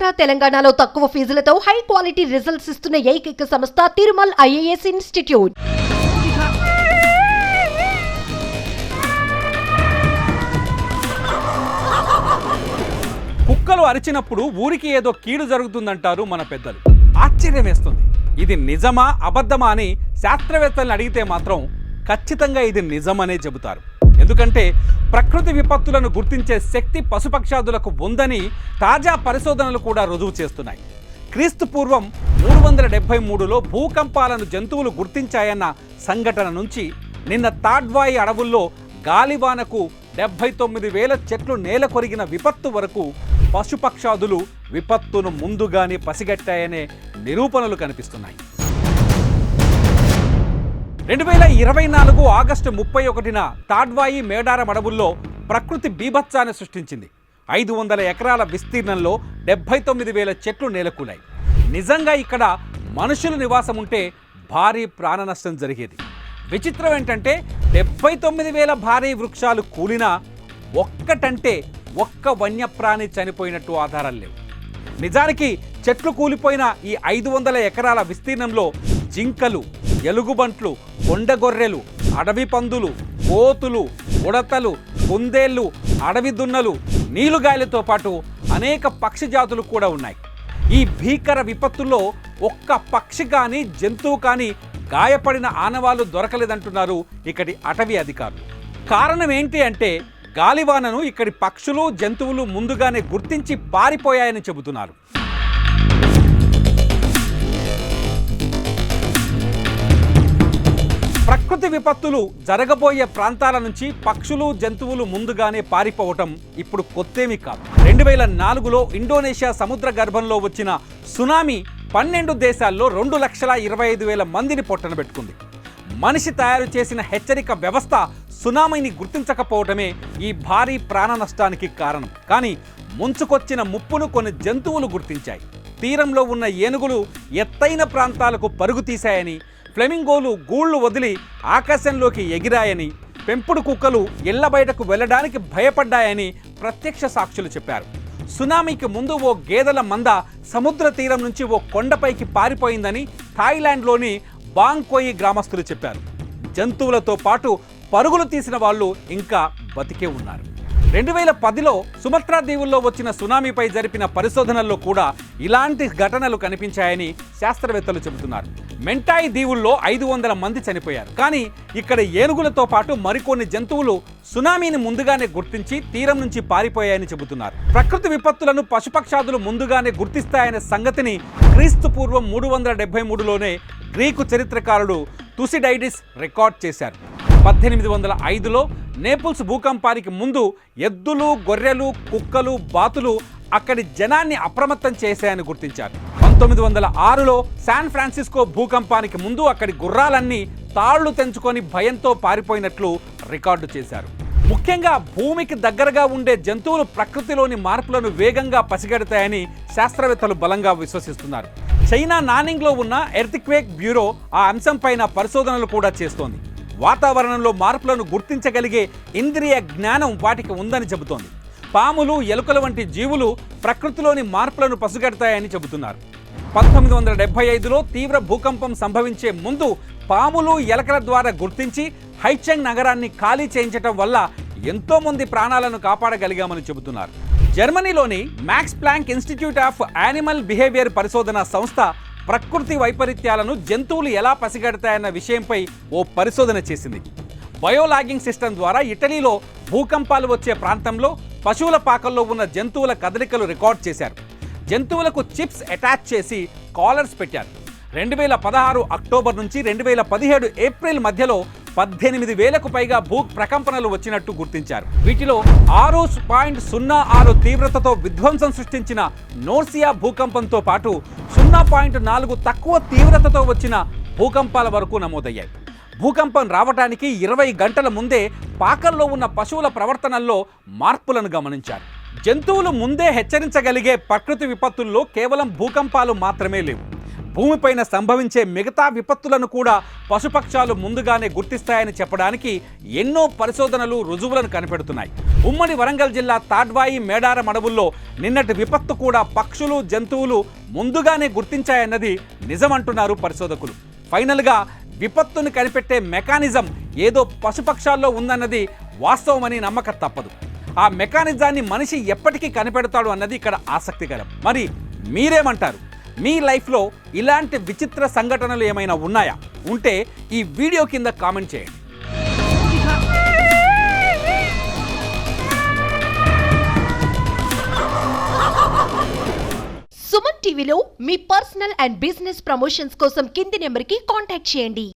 ఆంధ్ర తెలంగాణలో తక్కువ ఫీజులతో high quality results ఇస్తున్న ఏకైక సంస్థ తిరుమల్ ఐఏఎస్ ఇన్స్టిట్యూట్. కుక్కలు అరిచినప్పుడు ఊరికి ఏదో కీడు జరుగుతుందంటారు మన పెద్దలు. ఆశ్చర్యం వేస్తుంది. ఇది నిజమా అబద్ధమా అని శాస్త్రవేత్తలను అడిగితే మాత్రం ఖచ్చితంగా ఇది నిజమనే చెబుతారు. ఎందుకంటే ప్రకృతి విపత్తులను గుర్తించే శక్తి పశుపక్షాదులకు ఉందని తాజా పరిశోధనలు కూడా రుజువు చేస్తున్నాయి. క్రీస్తు పూర్వం మూడు వందల డెబ్బై మూడులో భూకంపాలను జంతువులు గుర్తించాయన్న సంఘటన నుంచి నిన్న తాడ్వాయి అడవుల్లో గాలివానకు డెబ్బై తొమ్మిది వేల చెట్లు నేల కొరిగిన విపత్తు వరకు పశుపక్షాదులు విపత్తును ముందుగానే పసిగట్టాయనే నిరూపణలు కనిపిస్తున్నాయి. రెండు వేల ఇరవై నాలుగు ఆగస్టు ముప్పై ఒకటిన తాడ్వాయి మేడారం అడవుల్లో ప్రకృతి బీభత్సాన్ని సృష్టించింది. ఐదు వందల ఎకరాల విస్తీర్ణంలో డెబ్బై తొమ్మిది వేల చెట్లు నేలకూలాయి. నిజంగా ఇక్కడ మనుషుల నివాసం ఉంటే భారీ ప్రాణ నష్టం జరిగేది. విచిత్రం ఏంటంటే డెబ్బై తొమ్మిది వేల భారీ వృక్షాలు కూలినా ఒక్కటంటే ఒక్క వన్యప్రాణి చనిపోయినట్టు ఆధారాలు లేవు. నిజానికి చెట్లు కూలిపోయిన ఈ ఐదు వందల ఎకరాల విస్తీర్ణంలో జింకలు ఎలుగుబంట్లు కొండగొర్రెలు అడవి పందులు కోతులు ఉడతలు కుందేళ్ళు అడవి దున్నలు నీలుగాయలతో పాటు అనేక పక్షి జాతులు కూడా ఉన్నాయి. ఈ భీకర విపత్తుల్లో ఒక్క పక్షి కానీ జంతువు కానీ గాయపడిన ఆనవాళ్ళు దొరకలేదంటున్నారు ఇక్కడి అటవీ అధికారులు. కారణం ఏంటి అంటే గాలివానను ఇక్కడి పక్షులు జంతువులు ముందుగానే గుర్తించి పారిపోయాయని చెబుతున్నారు. ప్రకృతి విపత్తులు జరగబోయే ప్రాంతాల నుంచి పక్షులు జంతువులు ముందుగానే పారిపోవటం ఇప్పుడు కొత్తేమీ కాదు. రెండు వేల నాలుగులో ఇండోనేషియా సముద్ర గర్భంలో వచ్చిన సునామీ పన్నెండు దేశాల్లో రెండు లక్షల ఇరవై ఐదు వేల మందిని పొట్టనబెట్టుకుంది మనిషి తయారు చేసిన హెచ్చరిక వ్యవస్థ సునామీని గుర్తించకపోవటమే ఈ భారీ ప్రాణ నష్టానికి కారణం. కానీ ముంచుకొచ్చిన ముప్పును కొన్ని జంతువులు గుర్తించాయి. తీరంలో ఉన్న ఏనుగులు ఎత్తైన ప్రాంతాలకు పరుగు తీశాయని ఫ్లెమింగోలు గూళ్ళు వదిలి ఆకాశంలోకి ఎగిరాయని పెంపుడు కుక్కలు ఇళ్ళ బయటకు వెళ్ళడానికి భయపడ్డాయని ప్రత్యక్ష సాక్షులు చెప్పారు. సునామీకి ముందు ఓ గేదెల మంద సముద్ర తీరం నుంచి ఓ కొండపైకి పారిపోయిందని థాయిలాండ్లోని బాంగ్కోయి గ్రామస్తులు చెప్పారు. జంతువులతో పాటు పరుగులు తీసిన వాళ్ళు ఇంకా బతికే ఉన్నారు. రెండు వేల పదిలో సుమత్రా దీవుల్లో వచ్చిన సునామీపై జరిపిన పరిశోధనల్లో కూడా ఇలాంటి ఘటనలు కనిపించాయని శాస్త్రవేత్తలు చెబుతున్నారు. మెంటాయి దీవుల్లో ఐదు వందల మంది చనిపోయారు. కానీ ఇక్కడ ఏనుగులతో పాటు మరికొన్ని జంతువులు సునామీని ముందుగానే గుర్తించి తీరం నుంచి పారిపోయాయని చెబుతున్నారు. ప్రకృతి విపత్తులను పశుపక్షాదులు ముందుగానే గుర్తిస్తాయనే సంగతిని క్రీస్తు పూర్వం మూడు వందల డెబ్బై మూడులోనే గ్రీకు చరిత్రకారుడు తుసిడైడిస్ రికార్డ్ చేశారు. పద్దెనిమిది వందల ఐదులో నేపుల్స్ భూకంపానికి ముందు ఎద్దులు గొర్రెలు కుక్కలు బాతులు అక్కడి జనాన్ని అప్రమత్తం చేశాయని గుర్తించారు. పంతొమ్మిది వందల ఆరులో శాన్ ఫ్రాన్సిస్కో భూకంపానికి ముందు అక్కడి గుర్రాలన్నీ తాళ్ళు తెంచుకొని భయంతో పారిపోయినట్లు రికార్డు చేశారు. ముఖ్యంగా భూమికి దగ్గరగా ఉండే జంతువులు ప్రకృతిలోని మార్పులను వేగంగా పసిగడతాయని శాస్త్రవేత్తలు బలంగా విశ్వసిస్తున్నారు. చైనా నానింగ్లో ఉన్న ఎర్త్క్వేక్ బ్యూరో ఆ అంశంపైన పరిశోధనలు కూడా చేస్తోంది. వాతావరణంలో మార్పులను గుర్తించగలిగే ఇంద్రియ జ్ఞానం వాటికి ఉందని చెబుతోంది. పాములు ఎలుకల వంటి జీవులు ప్రకృతిలోని మార్పులను పసిగడతాయని చెబుతున్నారు. పంతొమ్మిది వందల డెబ్బై ఐదులో తీవ్ర భూకంపం సంభవించే ముందు పాములు ఎలకల ద్వారా గుర్తించి హైచెంగ్ నగరాన్ని ఖాళీ చేయించటం వల్ల ఎంతో మంది ప్రాణాలను కాపాడగలిగామని చెబుతున్నారు. జర్మనీలోని Max Planck Institute of Animal Behaviour పరిశోధన సంస్థ ప్రకృతి వైపరీత్యాలను జంతువులు ఎలా పసిగడతాయన్న విషయంపై ఓ పరిశోధన చేసింది. బయోలాగింగ్ సిస్టమ్ ద్వారా ఇటలీలో భూకంపాలు వచ్చే ప్రాంతంలో పశువుల పాకల్లో ఉన్న జంతువుల కదలికలు రికార్డ్ చేశారు. జంతువులకు చిప్స్ అటాచ్ చేసి కాలర్స్ పెట్టారు. రెండు వేల పదహారు అక్టోబర్ నుంచి రెండు వేల పదిహేడు ఏప్రిల్ మధ్యలో పద్దెనిమిది వేలకు పైగా భూ ప్రకంపనలు వచ్చినట్టు గుర్తించారు. వీటిలో ఆరు పాయింట్ సున్నా ఆరు తీవ్రతతో విధ్వంసం సృష్టించిన నోర్సియా భూకంపంతో పాటు సున్నా పాయింట్ నాలుగు తక్కువ తీవ్రతతో వచ్చిన భూకంపాల వరకు నమోదయ్యాయి. భూకంపం రావటానికి ఇరవై గంటల ముందే పాకల్లో ఉన్న పశువుల ప్రవర్తనల్లో మార్పులను గమనించారు. జంతువులు ముందే హెచ్చరించగలిగే ప్రకృతి విపత్తుల్లో కేవలం భూకంపాలు మాత్రమే లేవు. భూమిపైన సంభవించే మిగతా విపత్తులను కూడా పశుపక్షాలు ముందుగానే గుర్తిస్తాయని చెప్పడానికి ఎన్నో పరిశోధనలు రుజువులను కనిపెడుతున్నాయి. ఉమ్మడి వరంగల్ జిల్లా తాడ్వాయి మేడారం అడవుల్లో నిన్నటి విపత్తు కూడా పక్షులు జంతువులు ముందుగానే గుర్తించాయన్నది నిజమంటున్నారు పరిశోధకులు. ఫైనల్గా విపత్తును కనిపెట్టే మెకానిజం ఏదో పశుపక్షాల్లో ఉందన్నది వాస్తవమని నమ్మక తప్పదు. ఆ మెకానిజాన్ని మనిషి ఎప్పటికీ కనిపెడతాడు అన్నది ఇక్కడ ఆసక్తికరం. మరి మీరేమంటారు? మీ లైఫ్లో ఇలాంటి విచిత్ర సంఘటనలు ఏమైనా ఉన్నాయా? ఉంటే ఈ వీడియో కింద కామెంట్ చేయండి. సుమన్ టీవీలో మీ పర్సనల్ అండ్ బిజినెస్ ప్రమోషన్స్ కోసం కింది నెంబర్కి కాంటాక్ట్ చేయండి.